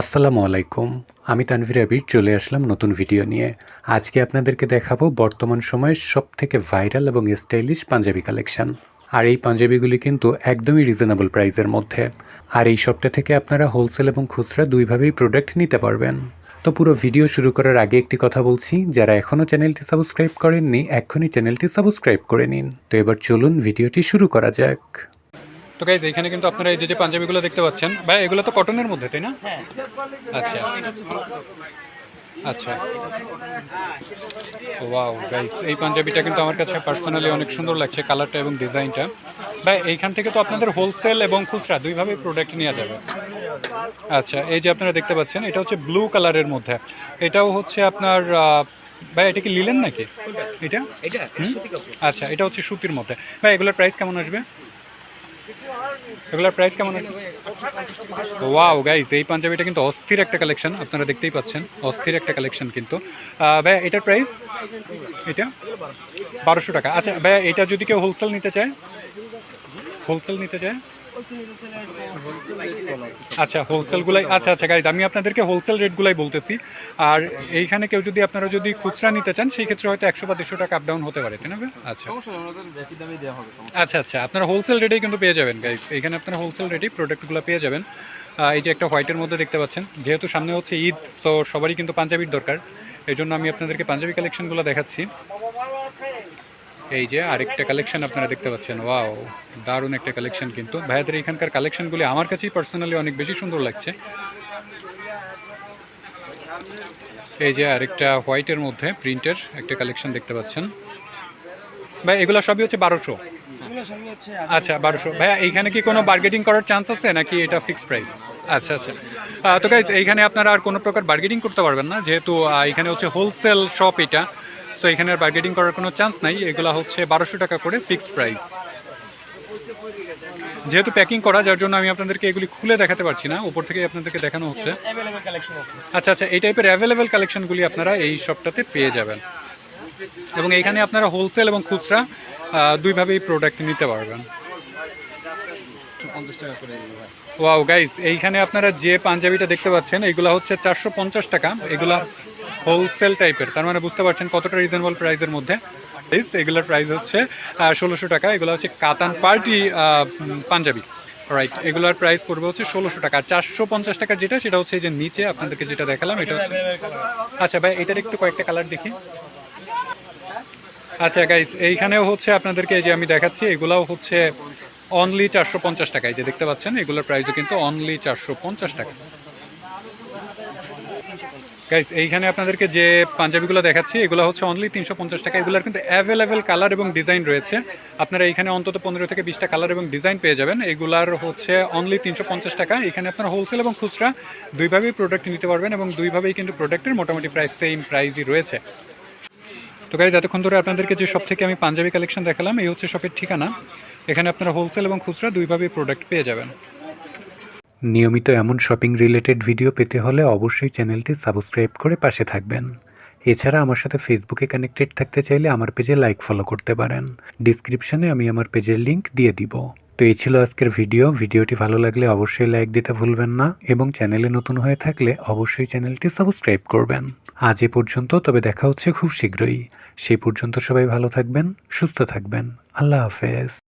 আসসালামু আলাইকুম। আমি তানভীর আবির, চলে আসলাম নতুন ভিডিও নিয়ে। আজকে আপনাদেরকে দেখাবো বর্তমান সময়ের সব থেকে ভাইরাল এবং স্টাইলিশ পাঞ্জাবি কালেকশন। আর এই পাঞ্জাবিগুলি কিন্তু একদমই রিজনেবল প্রাইসের মধ্যে। আর এই সবটা থেকে আপনারা হোলসেল এবং খুচরা দুইভাবেই প্রোডাক্ট নিতে পারবেন। তো পুরো ভিডিও শুরু করার আগে একটি কথা বলছি, যারা এখনও চ্যানেলটি সাবস্ক্রাইব করেননি, এক্ষুনি চ্যানেলটি সাবস্ক্রাইব করে নিন। তো এবার চলুন ভিডিওটি শুরু করা যাক। গাইজ এখানে কিন্তু আপনারা এই যে পাঞ্জাবিগুলো দেখতে পাচ্ছেন ভাই এগুলো তো কটনের মধ্যে তাই না? আচ্ছা। আচ্ছা। ওয়াও গাইজ এই পাঞ্জাবিটা কিন্তু আমার কাছে পার্সোনালি অনেক সুন্দর লাগছে কালারটা এবং ডিজাইনটা ভাই এইখান থেকে তো আপনাদের হোলসেল এবং খুচরা দুইভাবে প্রোডাক্ট নেওয়া যাবে। আচ্ছা এই যে আপনারা দেখতে পাচ্ছেন এটা হচ্ছে ব্লু কালারের মধ্যে। এটাও হচ্ছে আপনার ভাই এটা কি লিলেন নাকি? এটা? আচ্ছা এটা হচ্ছে সুতির মধ্যে। ভাই এগুলোর প্রাইস কেমন আসবে? এগুলোর প্রাইস কেমন আছে? ওয়াও গাইজ এই পাঞ্জাবিটা কিন্তু অস্থির একটা কালেকশন আপনারা দেখতেই পাচ্ছেন, অস্থির একটা কালেকশন কিন্তু। ভাইয়া, এটার প্রাইস এটা? বারোশো টাকা। আচ্ছা ভাইয়া, এটা যদি কেউ হোলসেল নিতে চায়? হোলসেল নিতে চায়? আচ্ছা হোলসেলগুলাই আচ্ছা আচ্ছা গাইজ আমি আপনাদেরকে হোলসেল রেটগুলাই বলতেছি। আর এইখানে কেউ যদি আপনারা যদি খুচরা নিতে চান, সেই ক্ষেত্রে হয়তো একশো বা দেড়শো টাকা আপ ডাউন হতে পারে, তাই না আচ্ছা। আচ্ছা আচ্ছা আপনারা হোলসেল রেটেই কিন্তু পেয়ে যাবেন গাইজ এখানে আপনারা হোলসেল রেটেই প্রোডাক্টগুলো পেয়ে যাবেন। এই যে একটা হোয়াইটের মধ্যে দেখতে পাচ্ছেন, যেহেতু সামনে হচ্ছে ঈদ তো সবারই কিন্তু পাঞ্জাবির দরকার। এই জন্য আমি আপনাদেরকে পাঞ্জাবি কালেকশনগুলো দেখাচ্ছি। এই যে আরেকটা কালেকশন আপনারা দেখতে পাচ্ছেন ওয়াও দারুণ একটা কালেকশন কিন্তু। ভাইয়াদের এখানকার কালেকশনগুলি আমার কাছেই পার্সোনালি অনেক বেশি সুন্দর লাগছে। এই যে আরেকটা হোয়াইটের মধ্যে প্রিন্টের একটা কালেকশন দেখতে পাচ্ছেন। ভাই এগুলো সবই হচ্ছে বারোশো? আচ্ছা বারোশো। ভাইয়া এইখানে কি কোনো বার্গেটিং করার চান্স আছে নাকি এটা ফিক্সড প্রাইস আচ্ছা আচ্ছা। তো গাইজ এইখানে আপনারা আর কোনো প্রকার বার্গেটিং করতে পারবেন না যেহেতু এখানে হচ্ছে হোলসেল শপ এটা। তো এখানে আর বার্গেটিং করার কোনো চান্স নাই। এগুলো হচ্ছে বারোশো টাকা করে ফিক্সড প্রাইস যেহেতু প্যাকিং করা যার জন্য আমি আপনাদেরকে এগুলি খুলে দেখাতে পারছি না। উপর থেকে আপনাদেরকে দেখানো হচ্ছে। আচ্ছা আচ্ছা এই টাইপের অ্যাভেলেবেল কালেকশনগুলি আপনারা এই শপটাতে পেয়ে যাবেন। এবং এইখানে আপনারা হোলসেল এবং খুচরা দুইভাবেই প্রোডাক্ট নিতে পারবেন। ওয়াও গাইস এইখানে আপনারা যে পাঞ্জাবিটা দেখতে পাচ্ছেন এগুলো হচ্ছে চারশো পঞ্চাশ টাকা। এগুলা হোলসেল টাইপের তার মানে বুঝতে পারছেন কতটা রিজনেবল প্রাইসের মধ্যে। Guys, এগুলোর প্রাইস হচ্ছে ষোলোশো টাকা। এগুলো হচ্ছে কাতান পার্টি পাঞ্জাবি। রাইট এগুলোর প্রাইস পড়বে হচ্ছে ষোলোশো টাকা। চারশো পঞ্চাশ টাকার যেটা সেটা হচ্ছে এই যে নিচে আপনাদেরকে যেটা দেখালাম এটা হচ্ছে আচ্ছা ভাই এটার একটু কয়েকটা কালার দেখি। আচ্ছা গাইস এইখানেও হচ্ছে আপনাদেরকে এই যে আমি দেখাচ্ছি এগুলাও হচ্ছে অনলি চারশো পঞ্চাশ টাকা এই যে দেখতে পাচ্ছেন এগুলোর প্রাইসও কিন্তু অনলি চারশো পঞ্চাশ টাকা। গাইস এইখানে আপনাদেরকে যে পাঞ্জাবিগুলো দেখাচ্ছি, এগুলো হচ্ছে অনলি তিনশো পঞ্চাশ টাকা। এগুলোর কিন্তু অ্যাভেলেবেল কালার এবং ডিজাইন রয়েছে। আপনারা এইখানে অন্তত পনেরো থেকে বিশটা কালার এবং ডিজাইন পেয়ে যাবেন। এগুলার হচ্ছে অনলি তিনশো পঞ্চাশ টাকা। এখানে আপনারা হোলসেল এবং খুচরা দুইভাবেই প্রোডাক্ট নিতে পারবেন এবং দুইভাবেই কিন্তু প্রোডাক্টের মোটামুটি প্রাইস সেম প্রাইসই রয়েছে। তো গাইজ এতক্ষণ ধরে আপনাদেরকে যে সব থেকে আমি পাঞ্জাবি কালেকশন দেখালাম, এই হচ্ছে শপের ঠিকানা। এখানে আপনারা হোলসেল এবং খুচরা দুইভাবেই প্রোডাক্ট পেয়ে যাবেন। নিয়মিত এমন শপিং রিলেটেড ভিডিও পেতে হলে অবশ্যই চ্যানেলটি সাবস্ক্রাইব করে পাশে থাকবেন। এছাড়া আমার সাথে ফেসবুকে কানেক্টেড থাকতে চাইলে আমার পেজে লাইক ফলো করতে পারেন। ডিসক্রিপশানে আমি আমার পেজের লিঙ্ক দিয়ে দিব। তো এই ছিল আজকের ভিডিও ভিডিওটি ভালো লাগলে অবশ্যই লাইক দিতে ভুলবেন না এবং চ্যানেলে নতুন হয়ে থাকলে অবশ্যই চ্যানেলটি সাবস্ক্রাইব করবেন। আজ এ পর্যন্ত, তবে দেখা হচ্ছে খুব শীঘ্রই। সেই পর্যন্ত সবাই ভালো থাকবেন, সুস্থ থাকবেন। আল্লাহ হাফেজ।